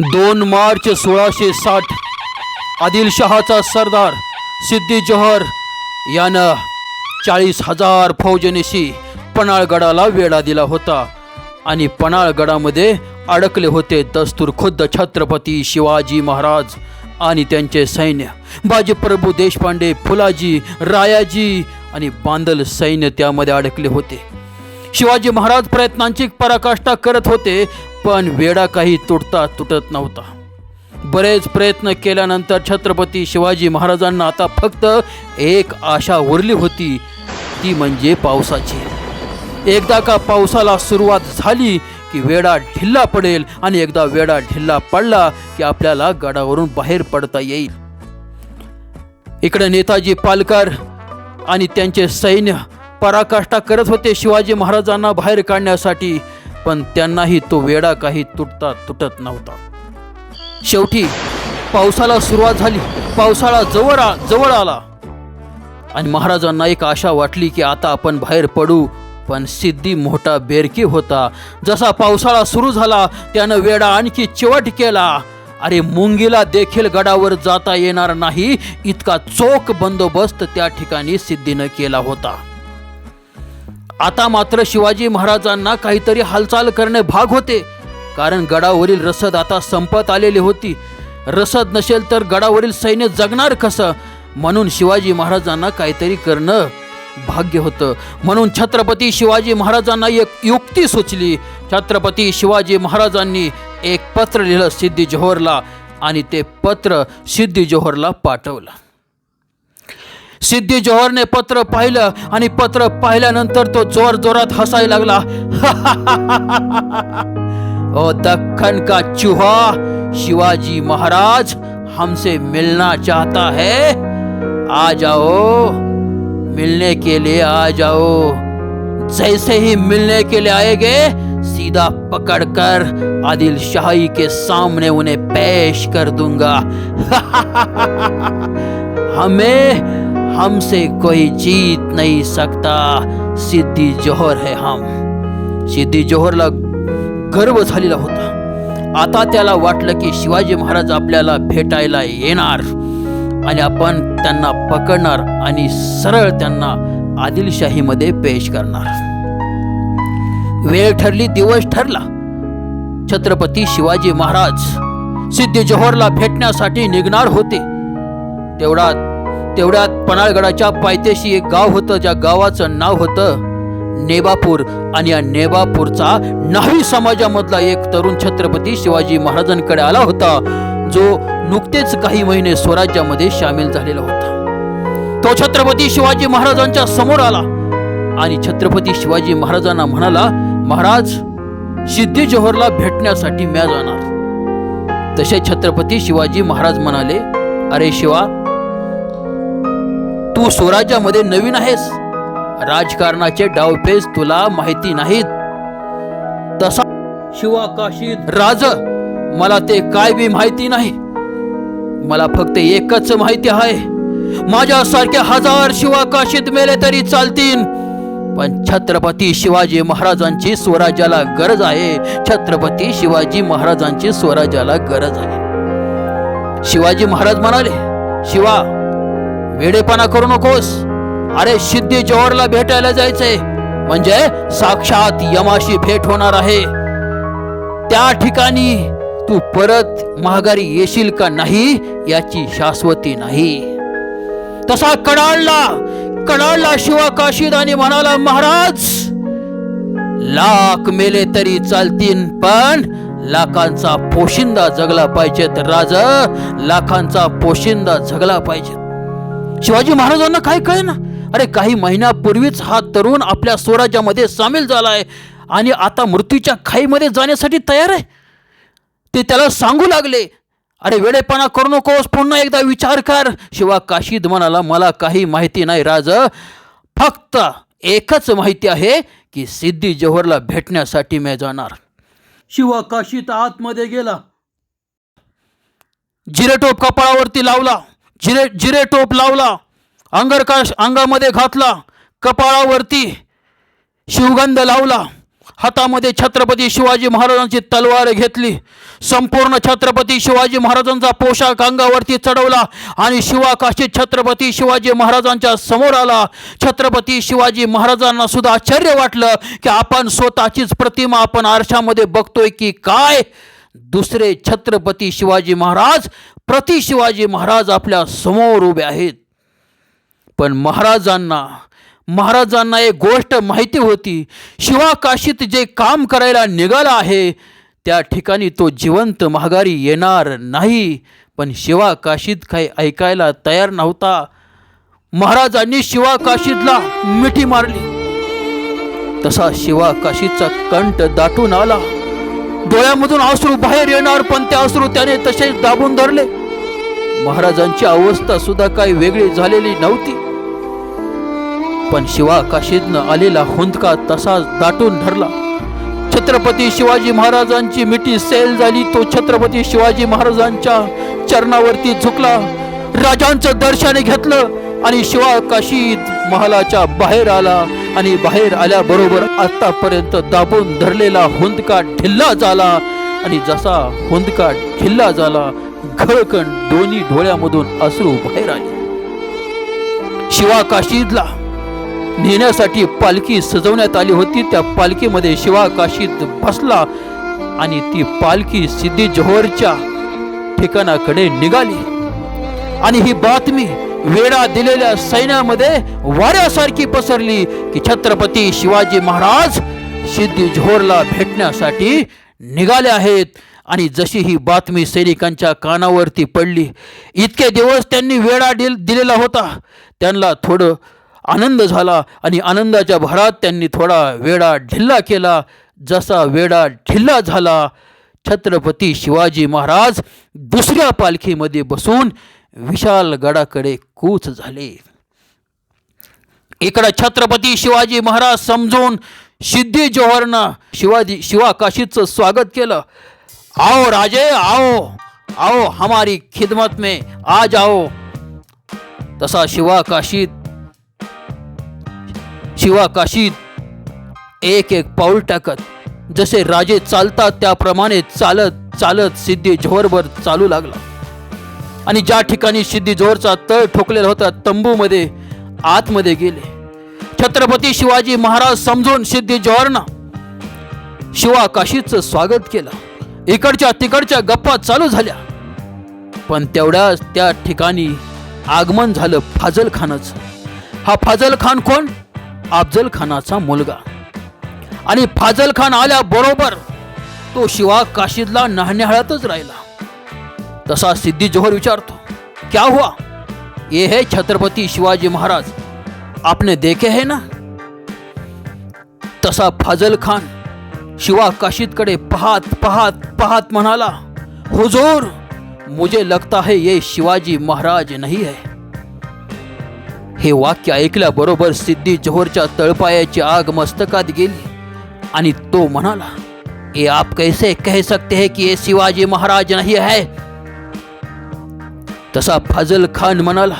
दोन मार्च सोळाशे साठ आदिलशहाचा सरदार सिद्धी जोहर यानं चाळीस हजार फौजनेशी पणाळगडाला वेढा दिला होता आणि पणाळगडामध्ये अडकले होते दस्तूर खुद्द छत्रपती शिवाजी महाराज आणि त्यांचे सैन्य. बाजीप्रभू देशपांडे फुलाजी रायाजी आणि बांदल सैन्य त्यामध्ये अडकले होते. शिवाजी महाराज प्रयत्नांची पराकाष्ठा करत होते पण वेडा काही तुटता तुटत नव्हता. बरेच प्रयत्न केल्यानंतर छत्रपती शिवाजी महाराजांना आता फक्त एक आशा उरली होती ती म्हणजे पावसाची. एकदा का पावसाला सुरुवात झाली की वेडा ढिल्ला पडेल आणि एकदा वेडा ढिल्ला पडला की आपल्याला गडावरून बाहेर पडता येईल. इकडे नेताजी पालकर आणि त्यांचे सैन्य पराकाष्ठा करत होते शिवाजी महाराजांना बाहेर काढण्यासाठी. पण त्यांनाही तो वेडा काही तुटता तुटत नव्हता. शेवटी पावसाला सुरुवात झाली. पावसाळा जवळ आ जवळ आला. आणि महाराजांना एक आशा वाटली की आता आपण बाहेर पडू पण सिद्धी मोठा बेरकी होता. जसा पावसाळा सुरू झाला त्यानं वेडा आणखी चिवट केला. अरे मुंगीला देखील गडावर जाता येणार नाही इतका चोख बंदोबस्त त्या ठिकाणी सिद्धीनं केला होता. आता मात्र शिवाजी महाराजांना काहीतरी हालचाल करणे भाग होते. कारण गडावरील रसद आता संपत आलेली होती. रसद नसेल तर गडावरील सैन्य जगणार कसं? म्हणून शिवाजी महाराजांना काहीतरी करणं भाग्य होतं. म्हणून छत्रपती शिवाजी महाराजांना एक युक्ती सुचली. छत्रपती शिवाजी महाराजांनी एक पत्र लिहिलं सिद्धी जोहरला आणि ते पत्र सिद्धी जोहरला पाठवलं. सिद्धी जोहरने पत्र पाहिलं आणि पत्र पाहिल्यानंतर तो ज़ोर जोरात हसायला लागला. ओ दक्खन का चूहा, शिवाजी महाराज, हमसे मिलना चाहता है? आ जाओ, मिलने के लिए आ जाओ। जैसे ही मिलने के लिए आएँगे, सीधा पकड़कर आदिल शाही के सामने उन्हें पेश कर दूँगा। हमें हमसे कोई जीत नहीं सकता। सिद्धी जोहर है हम। सिद्धी जोहरला गर्व झालेला होता। आता त्याला वाटलं की शिवाजी महाराज आपल्याला भेटायला येणार आणि आपण त्यांना पकडणार आणि सरळ त्यांना आदिलशाहीमध्ये पेश करणार. वेळ ठरली दिवस ठरला. छत्रपती शिवाजी महाराज सिद्धी जोहरला भेटण्यासाठी निघणार होते. तेवढा तेवढ्यात पन्हाळगडाच्या पायथ्याशी एक गाव होतं ज्या गावाचं नाव होतं नेबापूर. आणि या नेबापूरचा न्हावी समाजामधला एक तरुण छत्रपती शिवाजी महाराजांकडे आला होता जो नुकतेच काही महिने स्वराज्यामध्ये सामील झालेला होता. तो छत्रपती शिवाजी महाराजांच्या समोर आला. आणि छत्रपती शिवाजी महाराजांना म्हणाला महाराज सिद्धी जोहरला भेटण्यासाठी म्या जाणार. तसे छत्रपती शिवाजी महाराज म्हणाले अरे शिवा तू स्वराज्यामध्ये नवीन आहेस. राजकारणाचे डावपेच तुला माहिती नाहीत. तसा शिवाकाशी राज मला ते काय बी माहिती नाही. मला फक्त एकच माहिती आहे. माझ्यासारख्या हजार शिवाकाशीत मेले तरी चालतील. पण छत्रपती शिवाजी महाराजांची स्वराज्याला गरज आहे. छत्रपती शिवाजी महाराजांची स्वराज्याला गरज आहे. शिवाजी महाराज म्हणाले शिवा वेडेपणा करू नकोस. अरे सिद्धी जोहरला भेटायला जायचंय. म्हणजे साक्षात यमाशी भेट होणार आहे. त्या ठिकाणी तू परत महागारी येशील का नाही याची शाश्वती नाही. तसा कडाळला कडाळला शिवा काशीद आणि म्हणाला महाराज लाख मेले तरी चालतील पण लाखांचा पोशिंदा जगला पाहिजेत राज लाखांचा पोशिंदा जगला पाहिजेत. शिवाजी महाराजांना काय कळे ना अरे काही महिन्यापूर्वीच हा तरुण आपल्या स्वराज्यामध्ये सामील झालाय आणि आता मृत्यूच्या खाईमध्ये जाण्यासाठी तयार आहे. ते त्याला सांगू लागले अरे वेडेपणा करू नकोस पुन्हा एकदा विचार कर. शिवा काशीद म्हणाला मला काही माहिती नाही राज फक्त एकच माहिती आहे की सिद्धी जोहरला भेटण्यासाठी मी जाणार. शिवा काशीद आतमध्ये गेला. जिरेटोप कपाळावरती लावला. जिरे जिरे टोप लावला अंगरकाश अंगामध्ये घातला कपाळावरती शिवगंध लावला हातामध्ये छत्रपती शिवाजी महाराजांची तलवार घेतली संपूर्ण छत्रपती शिवाजी महाराजांचा पोशाख अंगावरती चढवला आणि शिवाकाशी छत्रपती शिवाजी महाराजांच्या समोर आला. छत्रपती शिवाजी महाराजांना सुद्धा आश्चर्य वाटलं की आपण स्वतःचीच प्रतिमा आपण आरशामध्ये बघतोय की काय? दुसरे छत्रपती शिवाजी महाराज प्रति शिवाजी महाराज आपल्यासमोर उभे आहेत. पण महाराजांना महाराजांना एक गोष्ट माहिती होती शिवाकाशीत जे काम करायला निघाला आहे त्या ठिकाणी तो जिवंत महागारी येणार नाही. पण शिवाकाशीत काही ऐकायला तयार नव्हता. महाराजांनी शिवाकाशीतला मिठी मारली. तसा शिवाकाशीचा कंठ दाटून आला. डोळ्यामधून अश्रू बाहेर येणार पण ते अश्रू त्याने तसेच दाबून धरले. महाराजांची अवस्था सुद्धा काही वेगळी झालेली नव्हती. पण शिवाकाशीतनं आलेला हुंदका तसाच दाटून धरला. छत्रपती शिवाजी महाराजांची मिठी सेल झाली तो छत्रपती शिवाजी महाराजांच्या चरणावरती झुकला. राजांचं दर्शन घेतलं आणि शिवाकाशीत महालाच्या बाहेर आला आणि बाहेर आल्याबरोबर आतापर्यंत दाबून धरलेला हुंदका ढिल्ला झाला. आणि जसा हुंदका ढिल्ला झाला घळकण दोन्ही डोळ्यामधून अश्रू बाहेर आले. शिवा काशीदला नेण्यासाठी पालखी सजवण्यात आली होती. त्या पालखीमध्ये शिवा काशीद बसला आणि ती पालखी सिद्धी जोहरच्या ठिकाणाकडे निघाली. आणि ही बातमी वेढा दिलेल्या सैन्यामध्ये वाऱ्यासारखी पसरली की छत्रपती शिवाजी महाराज सिद्धी झोरला भेटण्यासाठी निघाले आहेत. आणि जशी ही बातमी सैनिकांच्या कानावरती पडली इतके दिवस त्यांनी वेळा दिल दिलेला होता. त्यांना थोडं आनंद झाला आणि आनंदाच्या भरात त्यांनी थोडा वेळा ढिल्ला केला. जसा वेळा ढिल्ला झाला छत्रपती शिवाजी महाराज दुसऱ्या पालखीमध्ये बसून विशाल गडाकडे कूच झाले. इकडं छत्रपती शिवाजी महाराज समजून सिद्धी जोहरनं शिवाजी शिवाकाशीचं स्वागत केलं. आओ राजे आओ आओ हमारी खिदमत में आ जाओ तसा शिवाकाशीत शिवाकाशीत एक एक पाऊल टाकत जसे राजे चालतात त्याप्रमाणे चालत चालत सिद्धी जोहरवर चालू लागला. आणि ज्या ठिकाणी सिद्धी जोरचा तळ ठोकलेला होता तंबूमध्ये आतमध्ये गेले. छत्रपती शिवाजी महाराज समजून सिद्धी जोहरनं शिवाकाशीचं स्वागत केलं. इकडच्या तिकडच्या गप्पा चालू झाल्या. पण तेवढ्याच त्या ठिकाणी आगमन झालं फाजल खानाचं हा फाजल खान कोण? अफजल खानाचा मुलगा. आणि फाजल खान आल्याबरोबर तो शिवा काशीदला नाहण्याळातच राहिला. तसा सिद्धी जोहर विचारतो क्या हुआ? ये है छत्रपती शिवाजी महाराज। आपने देखे है ना? तसा फाजल खान शिवा काशीदकडे पाहत पाहत पाहत म्हणाला हुजूर मुझे लगता है ये शिवाजी महाराज नहीं है. हे वाक्य ऐकल्याबरोबर सिद्धी जोहरच्या तळपायाची आग मस्तकात गेली आणि तो म्हणाला ये आप कैसे कह सकते हैं कि ये शिवाजी महाराज नहीं है? तसा फजल खान म्हणाला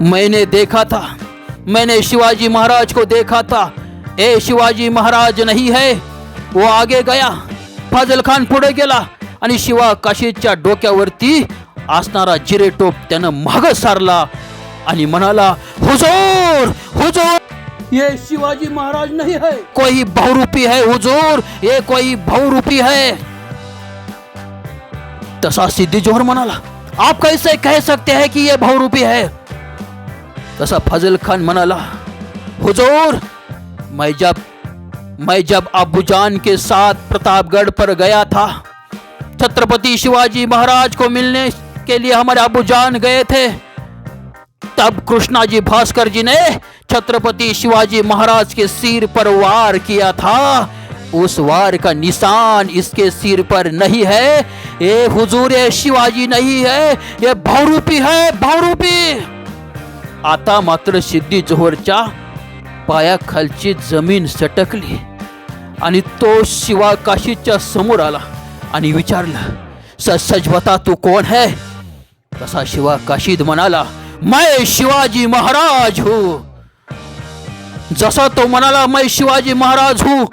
मैंने देखा था मैंने शिवाजी महाराज को देखा था। ए शिवाजी महाराज नहीं है वो आगे गया फजल खान पुढे गेला आणि शिवा काशीच्या डोक्यावरती असणारा जिरे टोप त्यानं माग सारला आणि म्हणाला हुजूर हुजूर ये शिवाजी महाराज नहीं है। कोई बहुरूपी है हुजूर ये कोई बहुरूपी है। तसा सिद्धी जोहर म्हणाला आप कैसे कह सकते हैं कि ये बहुरूपी है? तसा फजल खान म्हणाला हुजूर, मैं जब मैं जब अबूजान के साथ प्रतापगढ़ पर गया था, छत्रपति शिवाजी महाराज को मिलने के लिए हमारे अबूजान गए थे, तब कृष्णा जी भास्कर जी ने छत्रपति शिवाजी महाराज के सिर पर वार किया था। उस वार का निशान इसके सिर पर नहीं है। ये हुजूर शिवाजी नहीं है। ये बहुरूपी है बहुरूपी। आता मात्र सिद्धी जोहरच्या पायाखालची जमीन सटकली आणि तो शिवा काशीच्या समोर आला आणि विचारलं सच सच बता तू कोण है? तसा शिवा काशीद म्हणाला मैं शिवाजी महाराज हूं। जसा तो म्हणाला मैं शिवाजी महाराज हूं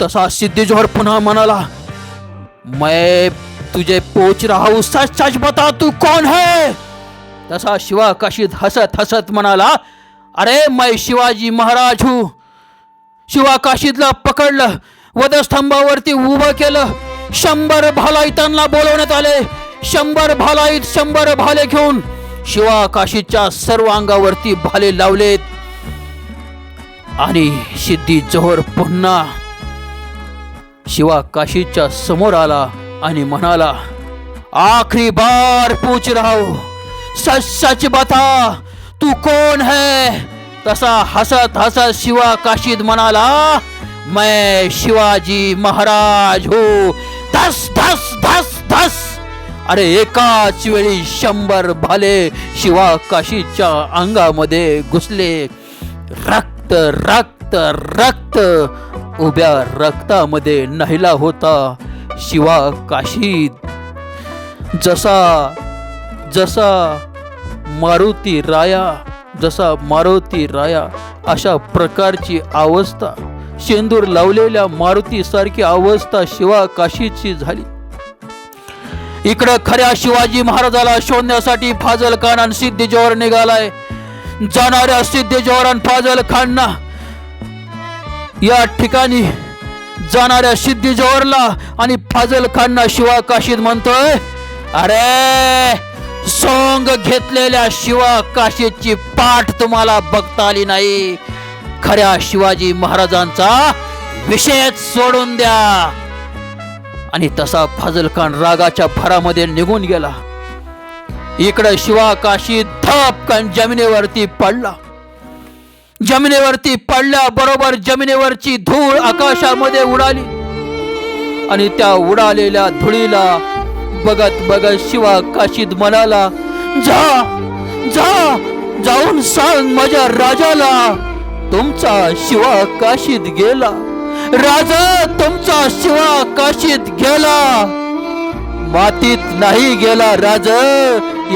तसा सिद्धी जोहर पुन्हा म्हणाला मैं तुझे पोच रहा हूं सच सच बता तू कौन है? तसा शिवा काशीत हसत हसत म्हणाला अरे मैं शिवाजी महाराज हूं। शिवा काशीतला पकडलं वधस्तंभावरती उभं केलं शंभर भालाईतांना बोलवण्यात आले शंभर भालाईत शंभर भाले घेऊन. शिवा काशीच्या सर्व अंगावरती भाले लावलेत. आणि सिद्धी जोहर पुन्हा शिवा काशीच्या समोर आला आणि म्हणाला आखरी बार पूछ रहा हूं। सच सच बता तू कोण है? तसा हसत हसत शिवा काशीद म्हणाला मैं शिवाजी महाराज हो। धस धस धस धस। अरे एकाच वेळी शंभर भाले शिवा काशीच्या अंगामध्ये घुसले. रक्त रक्त रक्त उभ्या रक्तामध्ये नाहीला होता शिवा काशीत जसा जसा मारुती राया जसा मारुती राया अशा प्रकारची अवस्था. शेंदूर लावलेल्या मारुतीसारखी अवस्था शिवा काशीची झाली. इकडं खऱ्या शिवाजी महाराजाला शोधण्यासाठी फाजल खान आणि सिद्धी जोहर निघालाय. जाणाऱ्या सिद्धी जोहर आणि फाजल खानना या ठिकाणी जाणाऱ्या सिद्धी जोहरला आणि फाजल खानना शिवा काशीत म्हणतोय अरे सोंग घेतलेल्या शिवा काशीची पाठ तुम्हाला बघता आली नाही. खऱ्या शिवाजी महाराजांचा विषयच सोडून द्या. आणि तसा फाजल खान रागाच्या भरामध्ये निघून गेला. इकडे शिवा काशी धपकन जमिनीवरती पडला. जमिनीवरती पडल्या बरोबर जमिनीवरची धूळ आकाशामध्ये उडाली. आणि त्या उडालेल्या धुळीला बघत बघत शिवा काशीत म्हणाला जा जा जाऊन सांग माझ्या राजाला तुमचा शिवा काशीत गेला. राजा तुमचा शिवा काशीत गेला. मातीत नाही गेला राज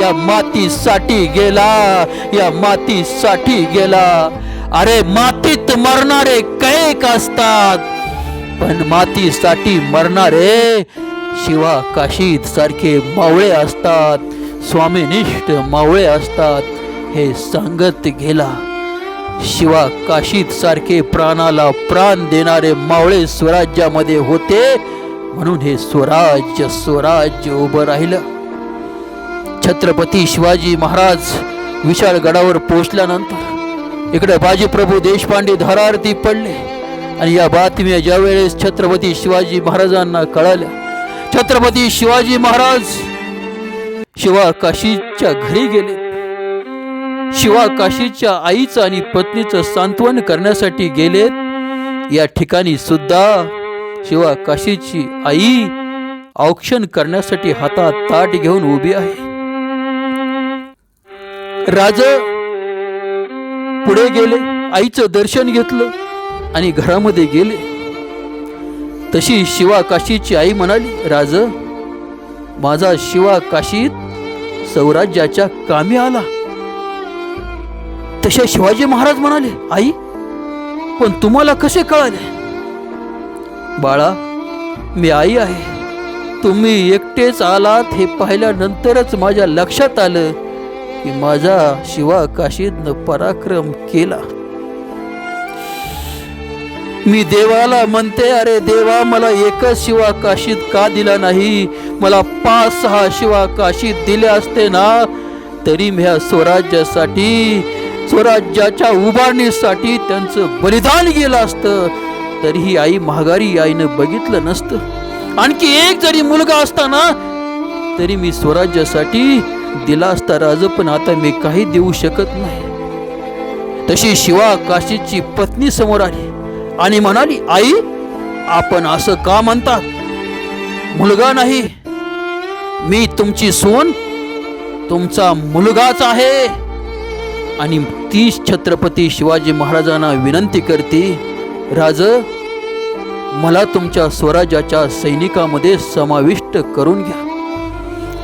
या मातीसाठी गेला या मातीसाठी गेला. अरे मातीत मरणारे कैक असतात. पण मातीसाठी मरणारे शिवा काशीत सारखे मावळे असतात. स्वामीनिष्ठ मावळे असतात. हे सांगत गेला. शिवा काशीत सारखे प्राणाला प्राण देणारे मावळे स्वराज्यामध्ये होते. म्हणून हे स्वराज्य स्वराज्य उभं राहिलं. छत्रपती शिवाजी महाराज विशाळ गडावर पोहोचल्यानंतर इकडे बाजीप्रभू देशपांडे धरारती पडले. आणि या बातम्या ज्या वेळेस छत्रपती शिवाजी महाराजांना कळाल्या. छत्रपती शिवाजी महाराज शिवा काशीच्या घरी गेले. शिवा काशीच्या आईचं आणि पत्नीचं सांत्वन करण्यासाठी गेलेत या ठिकाणी सुद्धा शिवा काशीची आई औक्षण करण्यासाठी हातात ताट घेऊन उभी आहे. राज पुढे गेले आईचं दर्शन घेतलं आणि घरामध्ये गेले. तशी शिवा काशीची आई म्हणाली राज माझा शिवा काशीत सौराज्याच्या कामी आला. तशा शिवाजी महाराज म्हणाले आई पण तुम्हाला कसे कळाले? बाळा मी आई आहे. तुम्ही एकटेच आलात हे पाहिल्यानंतरच माझ्या लक्षात आलं. की माझा शिवा काशीतनं पराक्रम केला. मी देवाला म्हणते अरे देवा मला एकच शिवा काशीत का दिला नाही? मला पाच सहा शिवा काशीत दिले असते ना? तरी मी ह्या स्वराज्यासाठी स्वराज्याच्या उभारणीसाठी त्यांचं बलिदान गेलं असतं. तरीही आई महागारी आईनं बघितलं नसतं. आणखी एक जरी मुलगा असताना तरी मी स्वराज्यासाठी दिला असता राज पण आता मी काही देऊ शकत नाही. तशी शिवा काशीची पत्नी समोर आली आणि म्हणाली आई आपण असं का म्हणतात मुलगा नाही. मी तुमची सून तुमचा मुलगाच आहे. आणि ती छत्रपती शिवाजी महाराजांना विनंती करते राज मला तुमच्या स्वराज्याच्या सैनिकामध्ये समाविष्ट करून घ्या.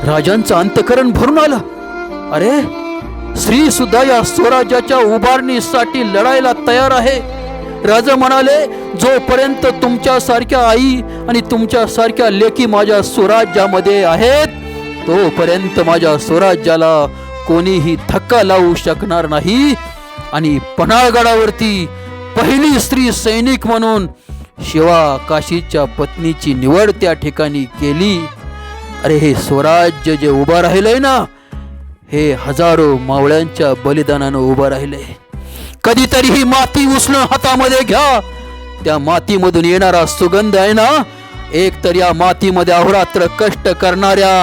राजांचं अंतकरण भरून आलं. अरे स्त्री सुद्धा या स्वराज्याच्या उभारणीसाठी लढायला तयार आहे. राजा म्हणाले जोपर्यंत तुमच्यासारख्या आई आणि तुमच्यासारख्या लेखी माझ्या स्वराज्यामध्ये आहेत तोपर्यंत माझ्या स्वराज्याला कोणीही धक्का लावू शकणार नाही. आणि पन्हाळगडावरती पहिली स्त्री सैनिक म्हणून शिवा काशीच्या पत्नीची निवड त्या ठिकाणी केली. अरे हे स्वराज्य जे उभं राहिलंय ना हे हजारो मावळ्यांच्या बलिदानानं उभं राहिले कधीतरी ही माती उचलून हातामध्ये घ्या. त्या मातीमधून येणारा सुगंध आहे ना एक तर या मातीमध्ये अहोरात्र कष्ट करणाऱ्या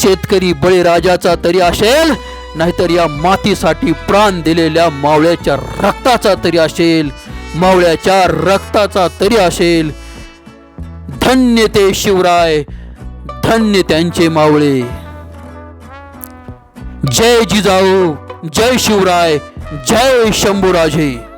शेतकरी बळीराजाचा तरी असेल नाहीतर या मातीसाठी प्राण दिलेल्या मावळ्याच्या रक्ताचा तरी असेल मावळ्याच्या रक्ताचा तरी असेल. धन्य ते शिवराय धन्य त्यांचे मावळे. जय जिजाऊ जय शिवराय जय शंभूराजे.